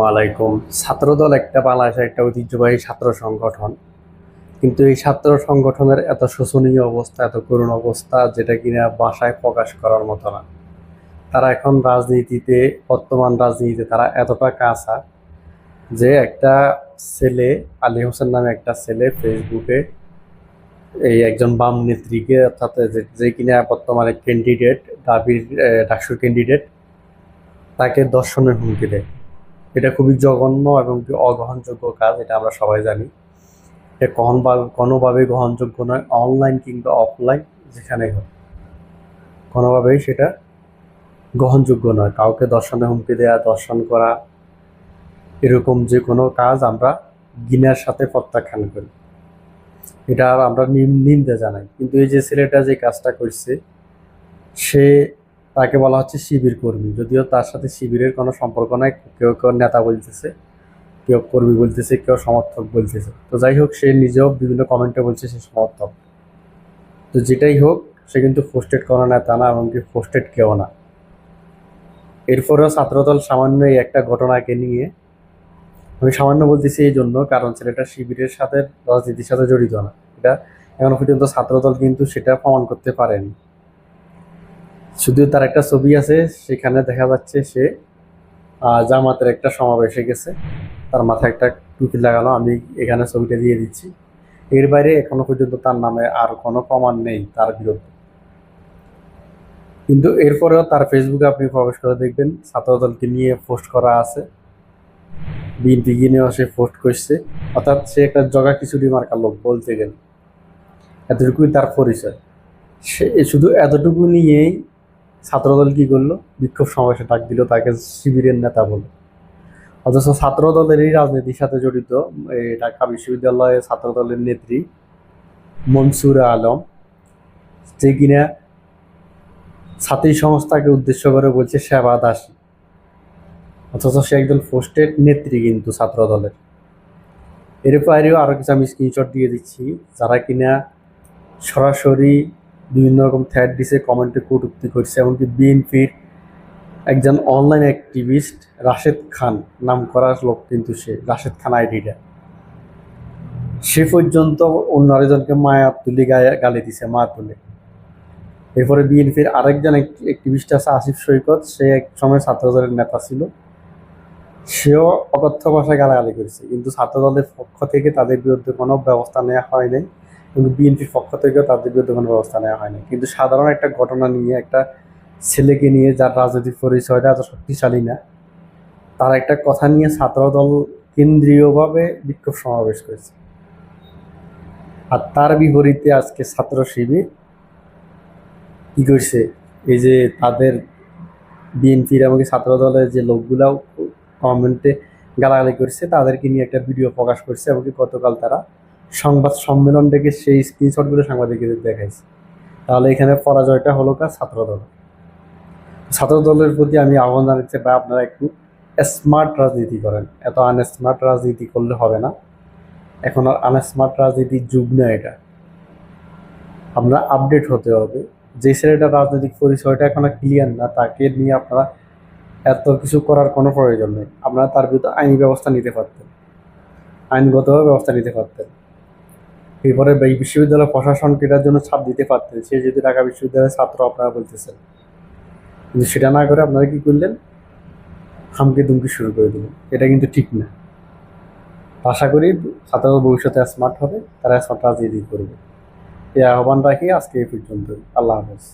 আলাইকুম ছাত্রদল একটা বাংলাদেশের একটা ঐতিহ্যবাহী ছাত্র সংগঠন। কিন্তু এই ছাত্র সংগঠনের এত শোচনীয় অবস্থা, এত করুণ অবস্থা, যেটা কিনা বাসায় প্রকাশ করার মতো না। তারা এখন রাজনীতিতে, বর্তমান রাজনীতিতে তারা এতটা কাঁচা যে একটা ছেলে, আলী হোসেন নামে একটা ছেলে ফেসবুকে এই একজন বাম নেত্রীকে, অর্থাৎ যে- যে কিনা বর্তমানে ক্যান্ডিডেট দাবির ডাকসুর ক্যান্ডিডেট তাকে দর্শনের হুমকি দেয়। এটা খুবই জঘন্য এবং অগ্রহণযোগ্য কাজ, এটা আমরা সবাই জানি। এটা কখন বা কোনোভাবে গ্রহণযোগ্য নয় অনলাইন কিংবা অফলাইন যেখানেই হোক। কোনোভাবেই সেটা গ্রহণযোগ্য নয়। কাউকে দর্শনে হুমকি দেওয়া দর্শন করা, এরকম যে কোনো কাজ আমরা গিনার সাথে প্রত্যাখ্যান করি। এটা আমরা নিন্দা জানাই। কিন্তু এই যে ছেলেটা যে কাজটা করছে, সে তাকে বলা হচ্ছে শিবির কর্মী। যদিও তার সাথে শিবিরের কোনো সম্পর্ক নাই, কেউ কেউ নেতা বলতেছে, কেউ কর্মী বলতেছে, কেউ সমর্থক বলতেছে। তো যাই হোক, সে নিজেও বিভিন্ন কমেন্টে বলছে সে সমর্থক। তো যেটাই হোক, সে কিন্তু পোস্টেড কোনো নেতা না, এমনকি পোস্টেড কেউ না। এরপরেও ছাত্রদল সামান্য এই একটা ঘটনাকে নিয়ে আমি সামান্য বলতেছি এই জন্য, কারণ ছেলেটা শিবিরের সাথে রাজনীতির সাথে জড়িত না। এটা এখনও পর্যন্ত ছাত্রদল কিন্তু সেটা প্রমাণ করতে পারেনি। শুধু তার একটা ছবি আছে, সেখানে দেখা যাচ্ছে সে জামাতের একটা সমাবেশে গেছে। তার মাথায় একটা টুপি লাগানো, আমি এখানে ছবিটা দিয়ে দিচ্ছি। এর বাইরে এখনও পর্যন্ত তার নামে আর কোনো প্রমাণ নেই তার বিরুদ্ধে। কিন্তু এরপরেও তার ফেসবুকে আপনি প্রবেশ করে দেখবেন, ছাত্রদলকে নিয়ে পোস্ট করা আছে। বিএনপি নিয়েও সে পোস্ট করছে। অর্থাৎ সে একটা জগা খিচুড়ি মার্কা লোক বলতে গেলে। এতটুকুই তার পরিচয়। সে শুধু এতটুকু নিয়েই ছাত্রদল কি করল? বিক্ষোভ সমাবেশে ডাক দিল তাকে শিবিরের নেতা বলে। অথচ ছাত্রদলেরই রাজনীতির সাথে জড়িত, এই ঢাকা বিশ্ববিদ্যালয়ে ছাত্রদলের নেত্রী মনসুর আলম, যে কিনা ছাত্রী সংস্থাকে উদ্দেশ্য করে বলছে সেবা দাসী। অথচ সে একজন পোস্টেড নেত্রী কিন্তু ছাত্রদলের। এর বাইরেও আরও কিছু আমি স্ক্রিনশট দিয়ে দিচ্ছি, যারা কিনা সরাসরি বিভিন্ন রকম থ্যাড দিছে কমেন্টে কটুক্তি করছে এমনকি বিএনপির একজন অনলাইন অ্যাক্টিভিস্ট রাশেদ খান নাম করার লোক কিন্তু সে, রাশেদ খান আইডিটা সে পর্যন্ত অন্য আরেকজনকে মায়া তুলি গায়ে, গালি দিছে মা তুলে। এরপরে বিএনপির আরেকজন অ্যাক্টিভিস্ট আছে, আসিফ সৈকত, সে এক সময় ছাত্রদলের নেতা ছিল। সেও অকথ্য ভাষায় গালাগালি করেছে, কিন্তু ছাত্রদলের পক্ষ থেকে তাদের বিরুদ্ধে কোনো ব্যবস্থা নেওয়া হয় নাই। কিন্তু বিএনপির পক্ষ থেকেও তাদের বিরুদ্ধে কোনো ব্যবস্থা নেওয়া হয়নি। কিন্তু সাধারণ একটা ঘটনা নিয়ে একটা ছেলেকে নিয়ে যার রাজনৈতিক পরিচয়টা এত শক্তিশালী না, তার একটা কথা নিয়ে ছাত্রদল কেন্দ্রীয়ভাবে বিক্ষোভ সমাবেশ করেছে। আর তার বিপরীতে আজকে ছাত্র শিবির কি করছে? এই যে তাদের বিএনপির এমনকি ছাত্রদলের যে লোকগুলাও কমেন্টে গালাগালি করছে, তাদেরকে নিয়ে একটা ভিডিও প্রকাশ করছে এমনকি গতকাল তারা সংবাদ সম্মেলন থেকে সেই স্ক্রিনশটগুলো সাংবাদিকদের দেখাইছে। তাহলে এখানে পরাজয়টা হলো কাজ ছাত্রদল। ছাত্রদলের প্রতি আমি আহ্বান জানাচ্ছি বা আপনারা একটু স্মার্ট রাজনীতি করেন। এত আনস্মার্ট রাজনীতি করলে হবে না। এখন আর আনস্মার্ট রাজনীতির যুগ না এটা। আপনারা আপডেট হতে হবে। যে ছেলেটা রাজনৈতিক পরিচয়টা এখন ক্লিয়ার না, তাকে নিয়ে আপনারা এত কিছু করার কোনো প্রয়োজন নেই। আপনারা তার বিরুদ্ধে আইনি ব্যবস্থা নিতে পারতেন। আইনগতভাবে ব্যবস্থা নিতে পারতেন। এরপরে বিশ্ববিদ্যালয় প্রশাসন এটার জন্য ছাপ দিতে পারতেন, সে যদি ঢাকা বিশ্ববিদ্যালয়ের ছাত্র আপনারা বলতেছেন। কিন্তু সেটা না করে আপনারা কী করলেন? হামকে দুমকি শুরু করে দিলেন। এটা কিন্তু ঠিক না। আশা করি ছাত্ররা ভবিষ্যতে স্মার্ট হবে, তারা স্মার্ট রাজনীতি করবে। এই আহ্বান রাখি আজকে এই পর্যন্ত আল্লাহ হাফেজ।